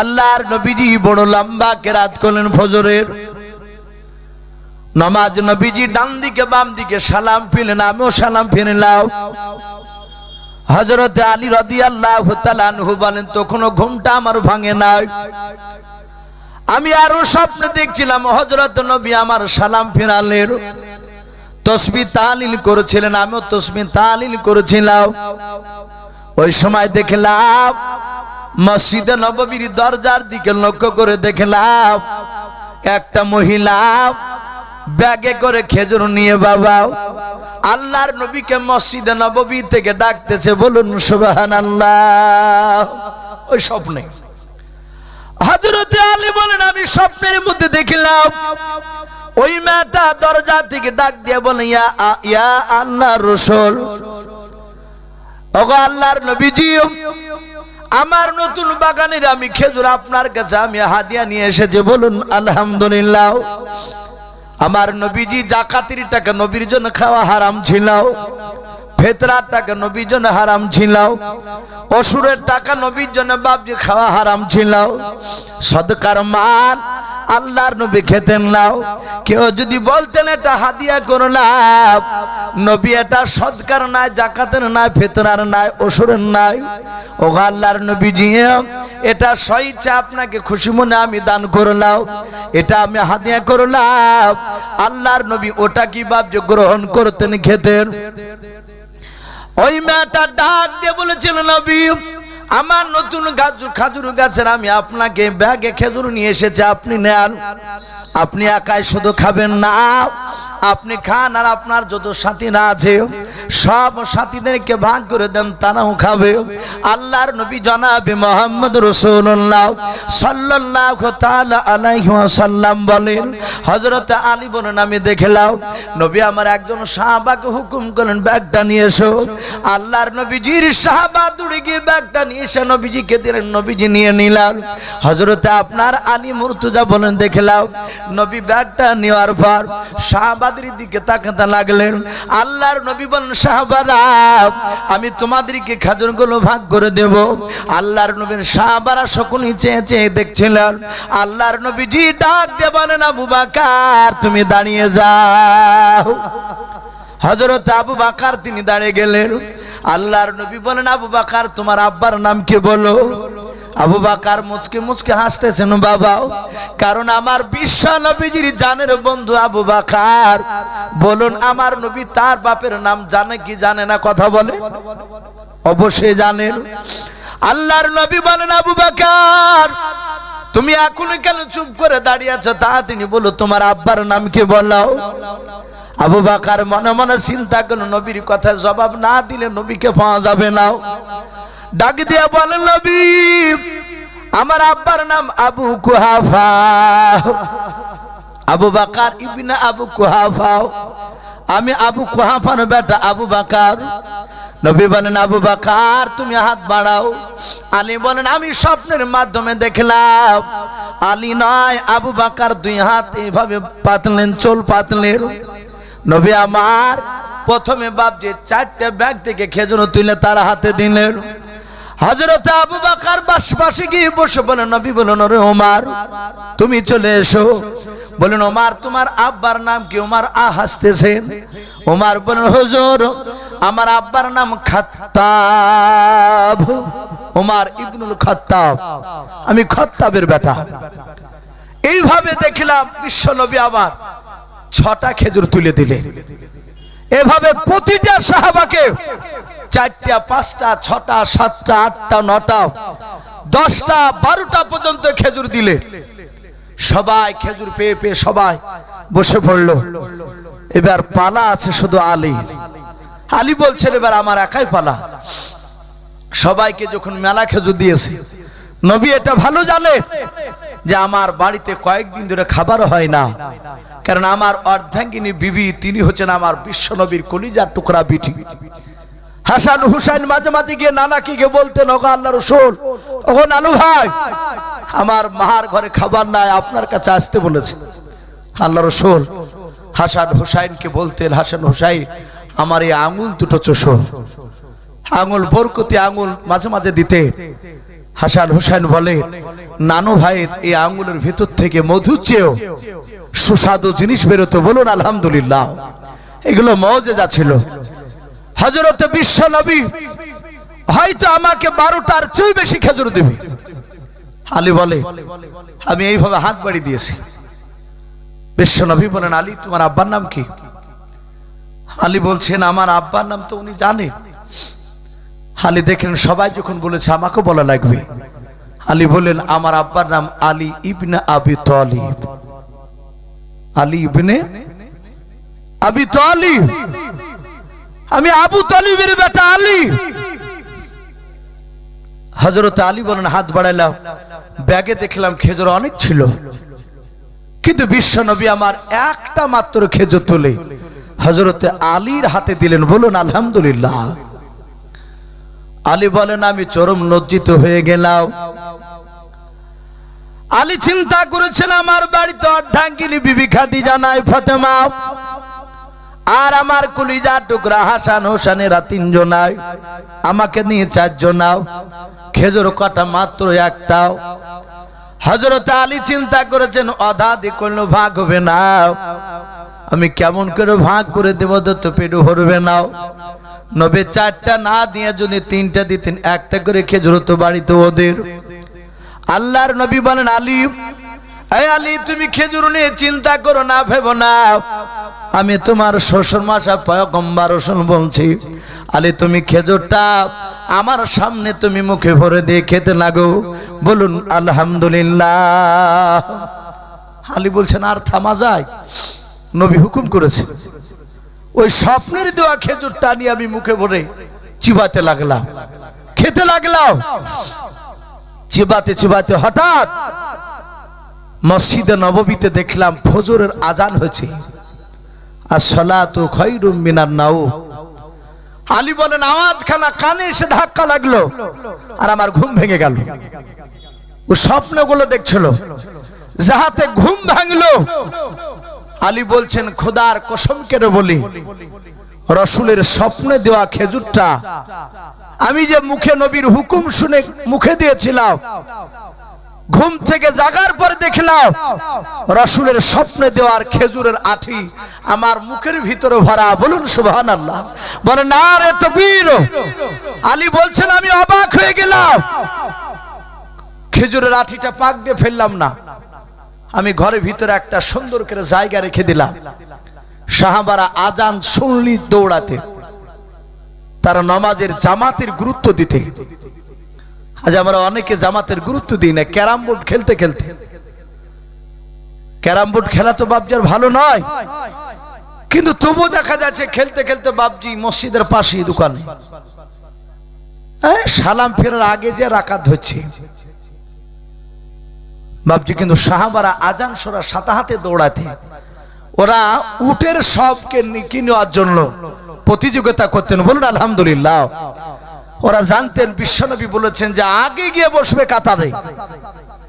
আল্লাহর নবীজি বড় লম্বা কেরাত করলেন ফজরের। নমাজ নবীজি ডান দিকে, বাম দিকে সালাম ফিরলেন, আমিও সালাম ফিরলাম। হজরত আলী রদি আল্লাহ তালানহু বলেন, তখনও ঘুমটা আমার ভাঙে নাই। আমি আরও স্বপ্ন দেখছিলাম হজরত নবী আমার সালাম ফিরালের তসবি তালিল করেছিলেন, আমিও তসবি তালিল করেছিলাম। ওই সময় দেখলাম মসজিদে নববীর দরজার দিকে লক্ষ্য করে দেখলাম একটা মহিলা ব্যাগে করে খেজুর নিয়ে বাবা, আল্লাহর নবীকে মসজিদে নববী থেকে ডাকতেছে, বলুন সুবাহান আল্লাহ ওই স্বপ্নে। হজরতে আলী বলেন, আমি স্বপ্নের মধ্যে দেখলাম ওই মেয়েটা দরজা থেকে ডাক দিয়ে বলে, ইয়া ইয়া আল্লাহ রসুল। ওগো আল্লাহর নবীজি আমার নতুন বাগানের আমি খেজুর আপনার কাছে আমি হাদিয়া নিয়ে এসেছি, বলুন, আলহামদুলিল্লাহ। আমার নবীজি জাকাতির টাকা নবীর জন্য খাওয়া হারাম ছিল। ফেতরার টাকা নবীর জন্য হারাম ছিল। অসুরের টাকা নবীর জন্য বাবজি খাওয়া হারাম ছিল। সদকার মাল আল্লাহর নবী খেতেন নাও। কেউ যদি বলতেন এটা হাদিয়া করলাম নবী এটা সৎকার নাই, জাকাতের নাই, ফেতনার নাই, অসুরের নাই। ও আল্লাহর নবী জিয়ে এটা সইচ্ছে আপনাকে খুশি মনে আমি দান করলাম, এটা আমি হাদিয়া করলাম। আল্লাহর নবী ওটা কি ভাবছে গ্রহণ করতেন, খেতেন? ওই মেয়েটা ডাক দিয়ে বলেছিল, নবী আমার নতুন গাজর, খাজুর গাছের আমি আপনাকে ব্যাগে খেজুর নিয়ে এসেছি, আপনি নেন। আপনি একাই শুধু খাবেন না। আপনি খান আর আপনার যত সাথীরা আছে, সব সাথীদেরকে ভাগ করে দেন, তারাও খাবে। আল্লাহর নবী জনাবে মোহাম্মদ রসুল্লাহ তাআলা আলাইহি বলেন, হযরত আলী বলেন আমি দেখলাম, নবী আমার একজন সাহাবাকে হুকুম করেন ব্যাগটা নিয়ে এসো। আল্লাহর নবীজির সাহাবা দৌড়ে গিয়ে ব্যাগটা নিয়ে এসে নবীজিকে দিলেন, নবীজি নিয়ে নিলাম হজরতে আপনার আলী মুর্তুজা বলেন, দেখলাম নবী ব্যাগটা নেওয়ার পর সাহাবাদের দিকে তাকাতে লাগলেন। আল্লাহর নবী বলেন, সাহাবারা, আমি তোমাদেরকে খাজুরগুলো ভাগ করে দেব। আল্লাহর নবীর সাহাবারা সকলেই চেয়ে চেয়ে দেখছিলেন। আল্লাহর নবীজি ডাক দিয়ে বলেন, আবু বাকার, তুমি দাঁড়িয়ে যাও। হজরত আবু বাকার তিনি দাঁড়িয়ে গেলেন। আল্লাহর নবী বলেন, আবু বাকার, তোমার আব্বার নাম কি বলো? আবু বাকার মুচকে মুচকে হাসতেছেন, বাবা, কারণ আমার বিশ্ব নবীজির জানের বন্ধু আবু বাকার। বলুন, আমার নবী তার বাপের নাম জানে কি জানে না, কথা বলে? অবশ্যই জানেন আল্লাহর নবী বলেন, আবু বাকার, তুমি এখন কেন চুপ করে দাঁড়িয়ে আছো? তা তিনি বলো তোমার আব্বার নাম কি বলাও? আবু বাকার মনে মনে চিন্তা করল, নবীর কথা জবাব না দিলে নবীকে পাওয়া যাবে না। ডাক দিয়া বলেন নবী, আমার আব্বার নাম আবু কুহাফা। আবু বাকার ইবিনা আবু কুহাফা। আমি আবু কুহাফার বেটা আবু বাকার। নবী বলেন, আবু বাকার, তুমি হাত বাড়াও। আলী বলেন, আমি স্বপ্নের মাধ্যমে দেখলাম। আলী নয় আবু বাকার দুই হাত এইভাবে পাতলেন, চোল পাতলেন। নবী আমার প্রথমে বাপ যে চারটে ব্যাগ থেকে খেজুর তুলে তার হাতে দিলেন। হজরত আবু বাকার বাস পাশে গিয়ে বসে বলেন নবী বলেন রে ওমার, তুমি চলে এসো। বলেন ওমার, তোমার আব্বার নাম কি? ওমার আ হাসতেছেন ওমার বলেন হুজুর, আমার আব্বার নাম খাত্তাব। ওমার ইবনুল খাত্তাব, আমি খত্তাবের বেটা। এইভাবে দেখলাম বিশ্ব নবী আমার ছটা খেজুর তুলে দিলেন। এভাবে প্রতিটা সাহাবাকে চারটা, পাঁচটা, ছটা, সাতটা, আটটা, নটা, দশটা, বারোটা পর্যন্ত খেজুর দিলে। সবাই খেজুর পেয়ে পেয়ে সবাই বসে পড়ল। এবার পালা আছে শুধু আলী। আলী বলছেন, এবার আমার একাই পালা। সবাইকে যখন মেলা খেজুর দিয়েছে নবী এটা ভালো জানে যে আমার বাড়িতে কয়েকদিন ধরে খাবার হয় না। কারণ আমার অর্ধাঙ্গিনী বিবি, তিনি হচ্ছেন আমার বিশ্ব নবীর কলিজার টুকরা বিটি। হাসান হুসাইন মাঝে মাঝে গিয়ে নানাকে গিয়ে বলতেন, ওগো আল্লাহ রসুল, ওগো নানু ভাই, আমার মার ঘরে খাবার নাই, আপনার কাছে আসতে বলেছে। আল্লাহ রসুল হাসান হুসাইনকে বলতেন, হাসান হুসাইন, আমার এই আঙুল দুটো চোষো। আঙুল বরকতি আঙুল মাঝে মাঝে দিতে। হাসান হোসেন বলে, নানু ভাইয়ের এই আঙ্গুলের ভিতর থেকে মধু চেয়েও সুস্বাদু জিনিস বেরোতো বলুন, আলহামদুলিল্লাহ। এগুলো মজে যাচ্ছিল হজরত বিশ্ব নবী, হয়তো আমাকে বারোটার চেয়ে বেশি খেজুর দেবে। আলী বলে, আমি এইভাবে হাত বাড়ি দিয়েছি। বিশ্ব নবী বলেন, আলী, তোমার আব্বার নাম কি? আলী বলছেন, আমার আব্বার নাম তো উনি জানেন। আলী দেখেন, সবাই যখন বলেছে আমাকে বলা লাগবে। আলী বললেন, আমার আব্বার নাম আলী ইবনে আবি তালিব। আলী ইবনে আবি তালিব। আমি আবু তালিবের বেটা আলী। হজরত আলী বলেন, হাত বাড়াইলাম। ব্যাগে দেখলাম খেজুর অনেক ছিল। কিন্তু বিশ্ব নবী আমার একটা মাত্র খেজুর তোলে হজরত আলীর হাতে দিলেন। বলুন, আলহামদুলিল্লাহ। আলী বলেন, আমি চরম লজ্জিত হয়ে গেলাম। আলী চিন্তা করেছেন, আমার বাড়িতে অর্ধাঙ্গিনী বিবি খাদি জানাই ফতেমা। আর আমার কুলিজা টুকরা হাসান হোসানেরা তিনজনাই আমাকে নিয়ে চারজনাও খেজুর কটা মাত্র একটাও। হজরত আলী চিন্তা করেছেন অধাদি করলে ভাগ হবে না। আমি কেমন করে ভাগ করে দেব তো পেটু হরবে নাও। নবে চারটা না দিয়ে যদি তিনটা দিতেন, একটা করে খেজুর তো বাড়িতে ওদের। আল্লাহর নবী বলেন, আলী, এই আলী, তুমি খেজুর নিয়ে চিন্তা করো না, ভেবো না। আমি তোমার শ্বশুর মাসা পয়গম্বার রসুন বলছি, আলী, তুমি খেজুরটা আমার সামনে তুমি মুখে ভরে দিয়ে খেতে লাগো। বলুন, আলহামদুলিল্লাহ। আলী বলছেন, আর থামা যায়? নবী হুকুম করেছে। ওই স্বপ্নের দেওয়া খেজুরটা নিয়ে আমি মুখে ভরে চিবাতে লাগলাম। খেতে লাগলাম। চিবাতে চিবাতে হঠাৎ মসজিদে নববীতে দেখলাম ফজরের আজান হয়েছে। আর সলাতু খৈরুম মিনার নাও আলী বলেন আওয়াজ খানা কানে এসে ধাক্কা লাগল আর আমার ঘুম ভেঙে গেল। ও স্বপ্নগুলো দেখছিল। যাহাতে ঘুম ভাঙলো আলী বলছেন, খোদার কসম কেটে বলি? রসুলের স্বপ্নে দেওয়া খেজুরটা আমি যে মুখে নবীর হুকুম শুনে মুখে দিয়েছিলাম, ঘুম থেকে জাগার পরে দেখলাম, রসুলের স্বপ্নে দেওয়ার খেজুরের আঠি আমার মুখের ভিতরে ভরা। বলুন সুবহান আল্লাহ বলে, না রে তো বীর আলী বলছেন, আমি অবাক হয়ে গেলাম। খেজুরের আঠিটা পাক দিয়ে ফেললাম না। আমি ঘরের ভিতরে একটা সুন্দর করে জায়গা রেখে দিলাম। সাহাবারা আজান শুনলি দৌড়াতে। তারা নমাজের জামাতের গুরুত্ব দিতে। আজ আমরা অনেকে জামাতের গুরুত্ব দিই না, ক্যারাম বোর্ড খেলতে খেলতে। ক্যারাম বোর্ড খেলা তো বাবজার ভালো নয়। কিন্তু তবু দেখা যাচ্ছে খেলতে খেলতে বাবজি মসজিদের পাশেই দোকানে। এই সালাম ফেরার আগে যে রাকাত হচ্ছে। বাবজি কিন্তু সাহাবারা আজান সোরা সাতা হাতে দৌড়াতে। ওরা উটের সবকে নিকি নেওয়ার জন্য প্রতিযোগিতা করতেন। বলুন, আলহামদুলিল্লাহ। ওরা জানতেন, বিশ্বনবী বলেছেন যে আগে গিয়ে বসবে কাতারে।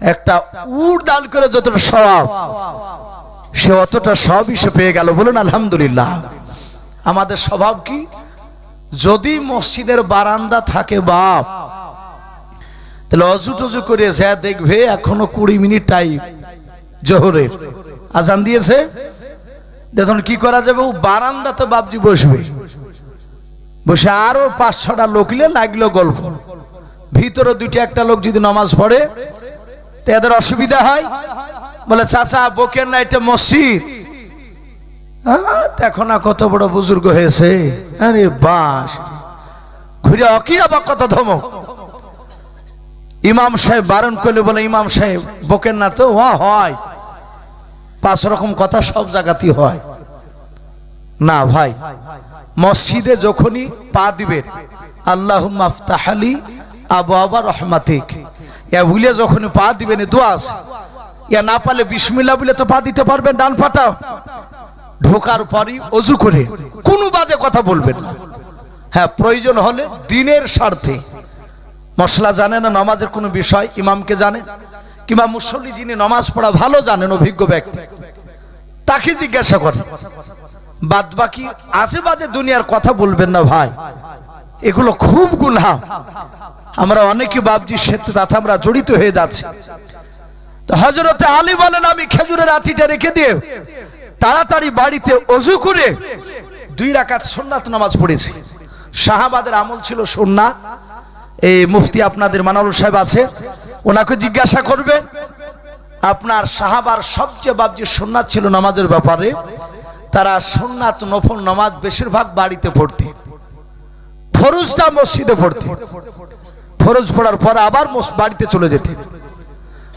একটা উট দান করে যতটা স্বভাব সে অতটা সব সে পেয়ে গেল। বলুন, আলহামদুলিল্লাহ। আমাদের স্বভাব কি? যদি মসজিদের বারান্দা থাকে বাপ তাহলে অজু টজু করে যা দেখবে, এখনও কুড়ি মিনিট টাইম জোহরের। আজান দিয়েছে? দেখুন, কি করা যাবে? ও বারান্দাতে বাবজি বসবে। বসে আরও পাঁচ, ছটা লোকলে লাগল গল্প। ভিতরে দুইটা, একটা লোক যদি নামাজ পড়ে, তো এদের অসুবিধা হয়। বলে, চাচা, বকের না, এটা মসজিদ। দেখো না কত বড় বুজুর্গ হয়েছে। আরে বাস। ঘুরে অকি আবার কত ধমক। ইমাম সাহেব বারণ করলে বলে, ইমাম সাহেব, বকেন না তো? হ্যাঁ হয়। পাঁচ রকম কথা সব জায়গাতেই হয়। না ভাই, মসজিদে যখনই পা দিবেন আল্লাহ মাফতাহালি আবু আবা রহমাতিক। ইয়া ভুলে যখনই পা দিবেন দোয়া ইয়া না পারলে বিসমিল্লা বলে তো পা দিতে পারবেন, ডান পাটাও ঢোকার পরই অজু করে কোনো বাজে কথা বলবেন না। হ্যাঁ প্রয়োজন হলে দিনের স্বার্থে। মশলা জানে না নামাজের কোনো বিষয়? ইমামকে জানে? কিংবা মুসল্লি যিনি নামাজ পড়া ভালো জানেন, অভিজ্ঞ ব্যক্তি, তাকে জিজ্ঞাসা করে বাদ বাকি আশেপাশে দুনিয়ার কথা বলবেন না ভাই। এগুলো খুব গুনহা। আমরা অনেকে বাবজির সাথে তাতে আমরা জড়িত হয়ে যাচ্ছি। তো হজরতে আলী বলেন, আমি খেজুরের আটিটা রেখে দিয়ে তাড়াতাড়ি বাড়িতে অজু করে দুই রাকাত সুন্নাত নামাজ পড়েছি। শাহাবাদের আমল ছিল সুন্নাত এই মুফতি আপনাদের মানারুল সাহেব আছে ওনাকে জিজ্ঞাসা করবে আপনার সাহাবার সবচেয়ে বাবজি সুন্নাত ছিল নামাজের ব্যাপারে তারা সুন্নাত নফল নামাজ বেশিরভাগ বাড়িতে পড়তে ফরজটা মসজিদে পড়তে ফরজ পড়ার পর আবার বাড়িতে চলে যেতে।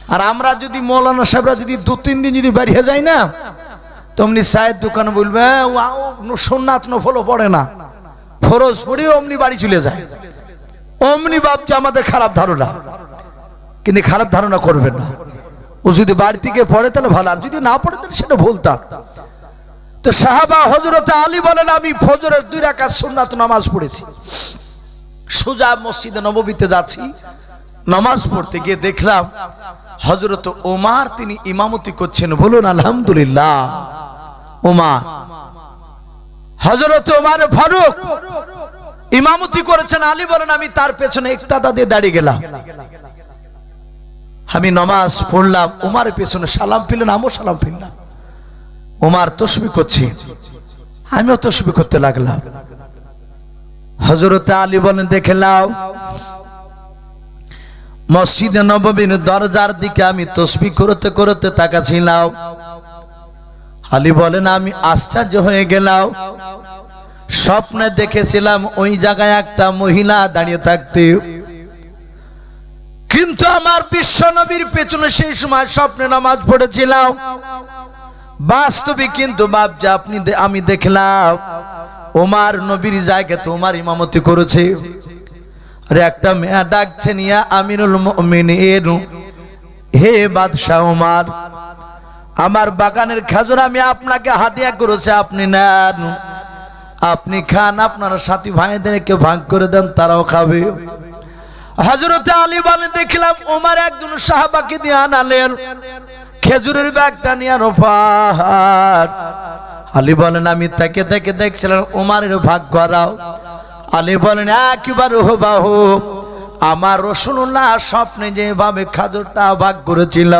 আর আমরা যদি মৌলানা সাহেবরা যদি দু তিন দিন যদি বেরিয়ে যাই না তমনি সাহেব দোকানে বলবে "ওয়াও, ন- সোননাথ নফলও পড়ে না। ফরজ পড়ে অমনি বাড়ি চলে যায়। অমনি ভাবছে আমাদের খারাপ ধারণা। কিন্তু খারাপ ধারণা করবেন না। ও যদি বাড়ি থেকে পড়ে তাহলে ভালো, আর যদি না পড়ে তাহলে সেটা ভুলতাম তো সাহাবা হজরত আলী বলেন, আমি ফজরের দুই রাকাত সুন্নাত নামাজ পড়েছি। সোজা মসজিদে নববীতে যাচ্ছি। নামাজ পড়তে গিয়ে দেখলাম হজরত ওমার, তিনি ইমামতি করছেন। বলুন, আলহামদুলিল্লাহ। ওমার। হজরত ওমার ফারুক ইমামতি করেছেন আলী বলেন, আমি তার পেছনে একতাদা দিয়ে দাঁড়িয়ে গেলাম। আমি নমাজ পড়লাম ওমারের পেছনে সালাম ফিরলেন, আমিও সালাম ফিরলাম। ওমার তসবি করছি, আমিও তসবি করতে লাগলাম। হজরত আলী বলেন, দেখে নাও, মসজিদে নববীর দরজার দিকে আমি তসবি করতে করতে তাকাছিলাম। আলী বলেন, আমি আশ্চর্য হয়ে গেলাম। স্বপ্নে দেখেছিলাম ওই জায়গায় একটা মহিলা দাঁড়িয়ে থাকতে। কিন্তু আমার বিশ্ব নবীর পেছনে সেই সময় স্বপ্নে নামাজ পড়েছিলাম। বাস্তবে কিন্তু বাপজা আপনি আমি দেখলাম ওমার নবীর জায়গায় তো ওমার ইমামতি করেছে। আরে একটা মেয়া ডাকছে নিয়া, আমিরুল মুমিনিন। হে বাদশাহ ওমার আমার বাগানের খেজুর আমি আপনাকে হাতিয়া করেছে, আপনি নেন। আপনি খান, আপনার সাথী ভাইদেরকে ভাগ করে দেন, তারাও খাবে। হজরতে আলী বলে দেখলাম ওমার একজন সাহাবাকে দিয়ে আনালেন। খেজুরের ব্যাগটা নিয়ে রোফার আলী বলেন, আমি তাকে তাকে দেখছিলাম ওমারের ভাগ করাও আলী বলেন, একবার হো বাহু আমার রসুল্লাহ স্বপ্নে যেভাবে খাজুরটা ভাগ করেছিল,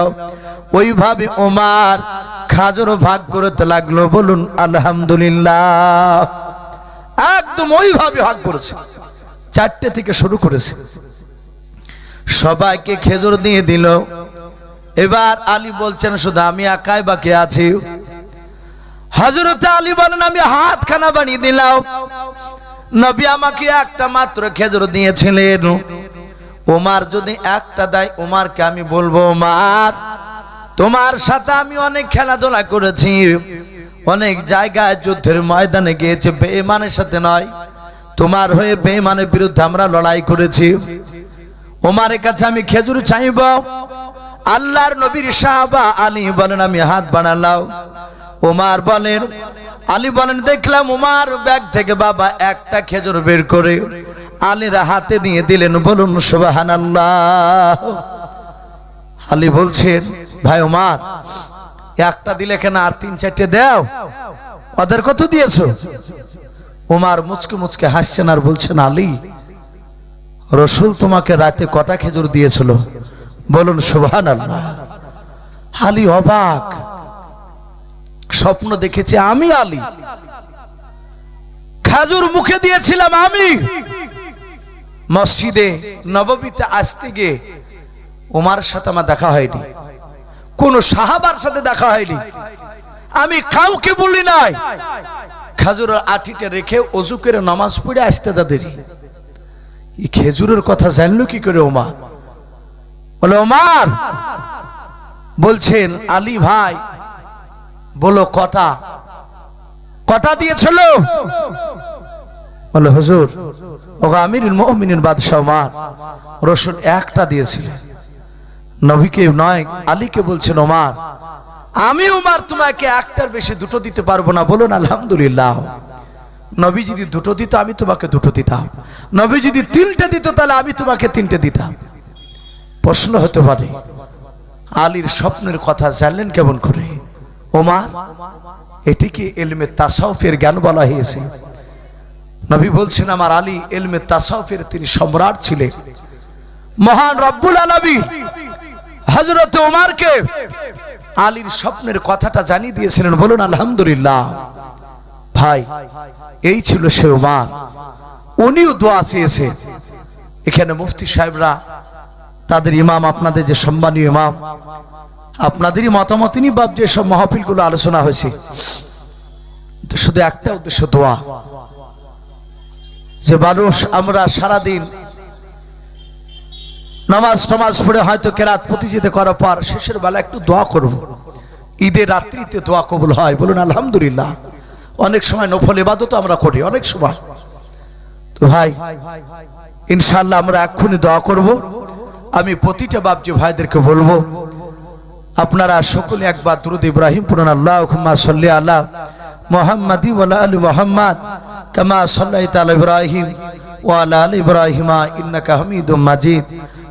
ওইভাবে ওমার খাজুর ভাগ করতে লাগল। বলুন, আলহামদুলিল্লাহ। একদম ওইভাবে ভাগ করেছে। চারটে থেকে শুরু করেছে। সবাইকে খেজুর দিয়ে দিল। এবার আলী বলছেন, শুধু আমি একাই বাকি আছি। হজরত আলী বলেন, আমি হাত খানা বানিয়ে দিলাম। নবী আমাকে একটা মাত্র খেজুর দিয়েছিলেন। ওমার যদি একটা দেয় ওমারকে আমি বলব ওমার তোমার সাথে আমি অনেক খেলাধুলা করেছি। অনেক জায়গায় যুদ্ধের ময়দানে গিয়েছে বেমানের সাথে নয়। তোমার হয়ে বেমানের বিরুদ্ধে আমরা লড়াই করেছি। ওমারের কাছে আমি খেজুর চাইব। আল্লাহর নবীর সাহাবা আলী বলেন, আমি হাত বানালাম ওমার বলেন, আলী বলেন, দেখলাম উমার ব্যাগ থেকে বাবা একটা খেজুর বের করে আলীর হাতে দিয়ে দিলেন। বলুন সুবাহান আলী বলছেন, ভাই উমার একটা দিলে কেন আর তিন চারটে দাও। ওদের কত দিয়েছ? উমার মুচকে মুচকে হাসছেন আর বলছেন আলী, রসুল তোমাকে রাতে কটা খেজুর দিয়েছিল? বলুন সুবহান আল্লাহ আলী অবাক। স্বপ্ন দেখেছি, আমি আলী। খাজুর মুখে দিয়েছিলাম আমি। মসজিদে নববীতে আসতে গিয়ে ওমার সাথে আমার দেখা হয়নি। কোন সাহাবার সাথে দেখা হয়নি। আমি কাউকে বলি নাই। খাজুরের আঠিটা রেখে অজু করে নামাজ পড়ে আসতে তাদের এই খেজুরের কথা জানলো কি করে ওমা? বলে, ওমার, বলছেন, আলী ভাই, বলো, কটা? কটা দিয়েছিল? বলে, হুজুর ও আমির মুমিনিন বাদশাহ ওমার, রসুন একটা দিয়েছিলেন নবীকে নয়, আলীকে বলছেন ওমার। আমি ওমার, তোমাকে একটার বেশি দুটো দিতে পারব না। বলুন, আলহামদুলিল্লাহ। নবী যদি দুটো দিত, আমি তোমাকে দুটো দিতাম। নবী যদি তিনটে দিত, তাহলে আমি তোমাকে তিনটে দিতাম। প্রশ্ন হতে পারে, আলীর স্বপ্নের কথা জানলেন কেমন করে? ওমার এটিকে এলমে তাসাউফের জ্ঞান বলা হয়েছে? নবী বলছেন, আমার আলী এলমে তাসাউফের তিনি সম্রাট ছিলেন। মহান রব্বুল আলমী হজরত উমারকে আলীর স্বপ্নের কথাটা জানিয়ে দিয়েছিলেন, বলুন, আলহামদুলিল্লাহ। ভাই, এই ছিল সে উমার। উনিও দোয়া চেয়েছে এখানে মুফতি সাহেবরা, তাদের ইমাম, আপনাদের যে সম্মানীয় ইমাম, আপনাদেরই মতামত বাপ যে সব মহাফিলগুলো আলোচনা হয়েছে। শুধু একটা উদ্দেশ্য দোয়া। যে মানুষ, আমরা সারাদিন নামাজ টামাজ পড়ে হয়তো কেরাত প্রতিযোগিতা করার পর শেষের বেলা একটু দোয়া করব। ঈদের রাত্রিতে দোয়া কবুল হয়। বলুন, আলহামদুলিল্লাহ। অনেক সময় নফল ইবাদত আমরা করি, অনেক সময়। তো ভাই ইনশাল্লাহ আমরা এক্ষুনি দোয়া করব। আমি প্রতিটা বাপজি ভাইদেরকে বলব, আপনারা সকলে একবার দুরুদ ইব্রাহিম পড়ুন। আল্লাহ হুম্মা সাল্লি আলা মুহাম্মাদি ওয়ালা আলি মুহাম্মাদ, কামা আলা ইব্রাহিম ওয়া আলা আলি ইব্রাহিমা, ইন্নাকা হামিদুম মাজিদ।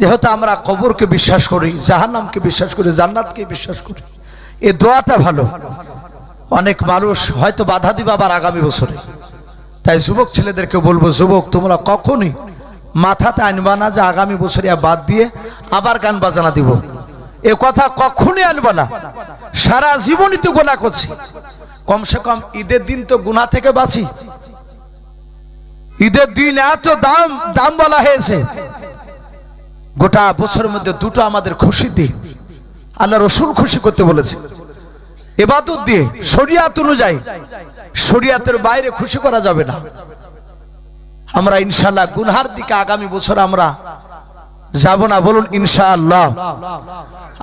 যেহেতু আমরা কবরকে বিশ্বাস করি, জাহান্নামকে বিশ্বাস করি, জান্নাতকে বিশ্বাস করি, এ দোয়াটা ভালো। অনেক মানুষ হয়তো বাধা দিবা আবার আগামী বছরে। তাই যুবক ছেলেদেরকে বলব, যুবক, তোমরা কখনই মাথাতে আনবা না যে আগামী বছরে বাদ দিয়ে আবার গান বাজানা দিব। এ কথা কখনই আনবা না। সারা জীবনই তো গোনা করছি। কমসে কম ঈদের দিন তো গুনা থেকে বাঁচি। ঈদের দিন এত দাম দাম বলা হয়েছে। গোটা বছরের মধ্যে দুটো আমাদের খুশি দিন। আল্লাহ রসুল খুশি করতে বলেছে। এবাদত দিয়ে শরিয়াত অনুযায়ী শরিয়াতের বাইরে খুশি করা যাবে না। আমরা ইনশাল্লাহ গুনহার দিকে আগামী বছর আমরা যাব না। বলুন ইনশাআল্লাহ।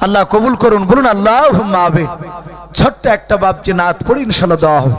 আল্লাহ কবুল করুন। বলুন আল্লাহ ছোট্ট একটা বাপজি নাথ পড়ি ইনশাল্লাহ দেওয়া হবে।